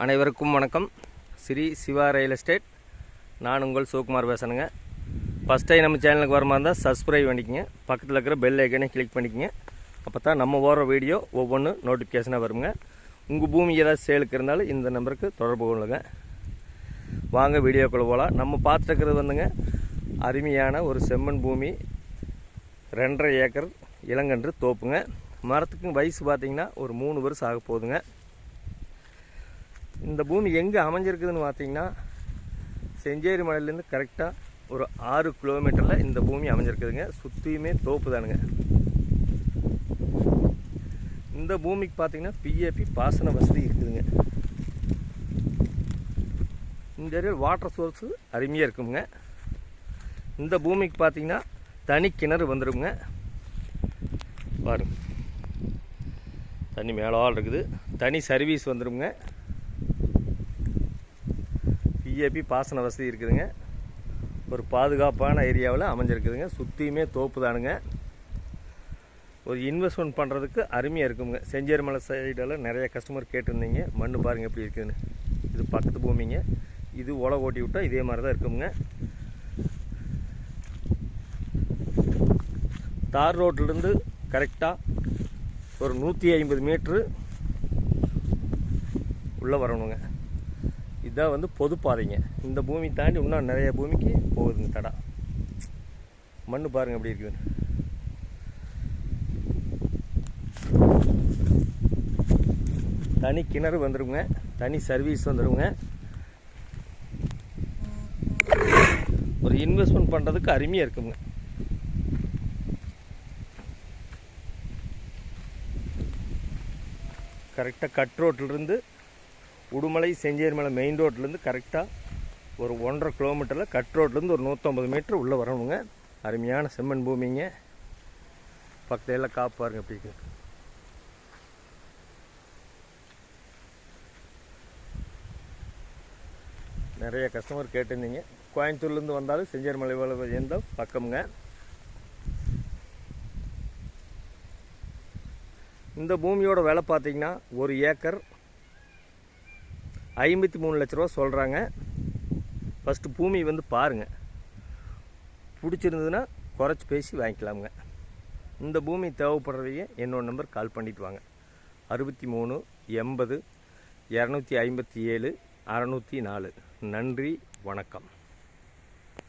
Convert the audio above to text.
அனைவருக்கும் வணக்கம். Sri Siva real estate. நான் உங்கள் சிவகுமார் பேசுகிறேங்க ஃபஸ்ட் டைம் நம்ம சேனலுக்கு வர மாதிரி இருந்தால் சப்ஸ்கிரைப் பண்ணிக்கோங்க. பக்கத்தில் இருக்கிற பெல் ஐக்கனே கிளிக் பண்ணிக்கோங்க. அப்போ தான் நம்ம போகிற வீடியோ ஒவ்வொன்றும் நோட்டிஃபிகேஷனாக வருங்க. உங்கள் பூமி ஏதாவது சேலுக்கு இருந்தாலும் இந்த நம்பருக்கு தொடர்பு கொள்ளுங்க. வாங்க வீடியோக்குள்ளே போகலாம் நம்ம பார்த்துருக்கிறது வந்துங்க அருமையான ஒரு செம்மண் பூமி ரெண்டரை ஏக்கர் இளங்கன்று தோப்புங்க. மரத்துக்கு வயசு பார்த்திங்கன்னா ஒரு மூணு வருஷம் ஆக போகுதுங்க. இந்த பூமி எங்கே அமைஞ்சிருக்குதுன்னு பார்த்தீங்கன்னா செஞ்சேரி மலையிலேருந்து கரெக்டாக ஒரு ஆறு கிலோமீட்டரில் இந்த பூமி அமைஞ்சிருக்குதுங்க. சுற்றியுமே தோப்பு தானுங்க. இந்த பூமிக்கு பார்த்தீங்கன்னா பிஏபி பாசன வசதி இருக்குதுங்க. இந்த ஏரியாவில் வாட்டர் சோர்ஸு அருமையாக இருக்குங்க. இந்த பூமிக்கு பார்த்தீங்கன்னா தனி கிணறு வந்துடுங்க பாருங்க. தண்ணி மேலால் இருக்குது. தனி சர்வீஸ் வந்துடுங்க பிஏபி பாசன வசதி இருக்குதுங்க. ஒரு பாதுகாப்பான ஏரியாவில் அமைஞ்சிருக்குதுங்க. சுற்றியுமே தோப்பு தானுங்க ஒரு இன்வெஸ்ட்மெண்ட் பண்ணுறதுக்கு அருமையாக இருக்குங்க. செஞ்சேரிமலை சைடெல்லாம் நிறைய கஸ்டமர் கேட்டிருந்தீங்க. மண் பாருங்கள் எப்படி இருக்குதுன்னு. இது பக்கத்து பூமிங்க. இது ஒலை ஓட்டி விட்டால் இதே மாதிரி தான் இருக்குங்க. தார் ரோட்லேருந்து கரெக்டாக ஒரு நூற்றி ஐம்பது மீட்ரு உள்ளே வரணுங்க. இதுதான் வந்து பொதுப்பாதைங்க இந்த பூமி தாண்டி இன்னும் நிறைய பூமிக்கு போகுதுங்க தடா. மண் பாருங்கள் எப்படி இருக்குதுன்னு தனி கிணறு வந்துருங்க. தனி சர்வீஸ் வந்துருங்க. ஒரு இன்வெஸ்ட்மெண்ட் பண்ணுறதுக்கு அருமையாக இருக்குங்க. கரெக்டாக கட் ரோட்டிலிருந்து உடுமலை செஞ்சேரிமலை மெயின் ரோட்லேருந்து கரெக்டாக ஒரு ஒன்றரை கிலோமீட்டரில் கட் ரோட்லேருந்து ஒரு நூற்றம்பது மீட்ரு உள்ளே வரணுங்க. அருமையான செம்மண் பூமிங்க. பக்கத்தில் எல்லாம் காப்பு பாருங்க எப்படி நிறைய கஸ்டமர் கேட்டிருந்தீங்க. கோயம்புத்தூர்லேருந்து வந்தாலும் செஞ்சேரி வேலை எந்த பக்கமுங்க? இந்த பூமியோட விலை பார்த்தீங்கன்னா ஒரு ஏக்கர் ஐம்பத்தி மூணு லட்ச ரூபா சொல்கிறாங்க ஃபஸ்ட்டு பூமி வந்து பாருங்கள் பிடிச்சிருந்ததுன்னா குறைச்சி பேசி வாங்கிக்கலாமுங்க. இந்த பூமி தேவைப்படுறவங்க என்னோட நம்பர் கால் பண்ணிட்டு வாங்க. அறுபத்தி மூணு எண்பது இரநூத்தி ஐம்பத்தி ஏழு அறநூற்றி நாலு. நன்றி வணக்கம்.